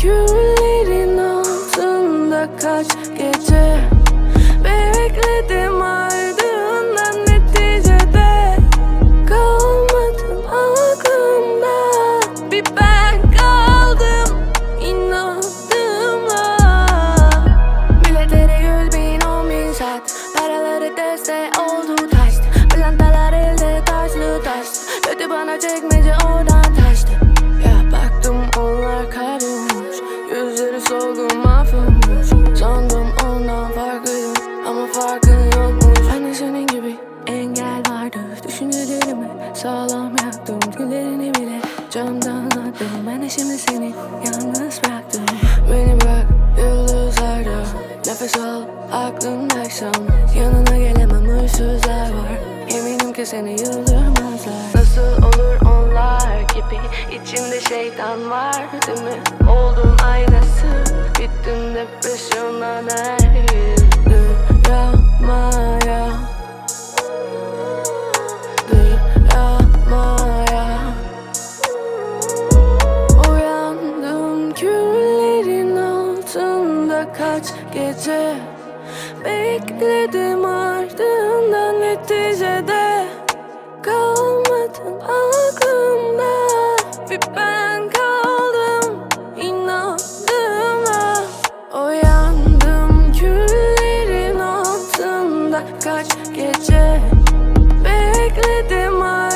Küllerin altında kaç gece? Bekledim ardından neticede Kalmadın aklımda. Bir ben kaldım inadımla. Milletlere yüz bin on bin saat. Paraları deste oldu taştı Pırlantalar elde taşlı taştı Öte bana çekmece camdan attım Ben de şimdi seni yalnız bıraktım. Beni bırak yıldızlarda Nefes al aklımdaysam Yanına gelemem huysuzlar var. Eminim ki seni yıldırmazlar. Nasıl olur onlar gibi? İçimde şeytan var değil mi? Oldum aynası Bittim altında kaç gece? Bekledim ardından neticede Kalmadın aklımda. Bir ben kaldım inandığıma Oyandım küllerin altında kaç gece? Bekledim ardından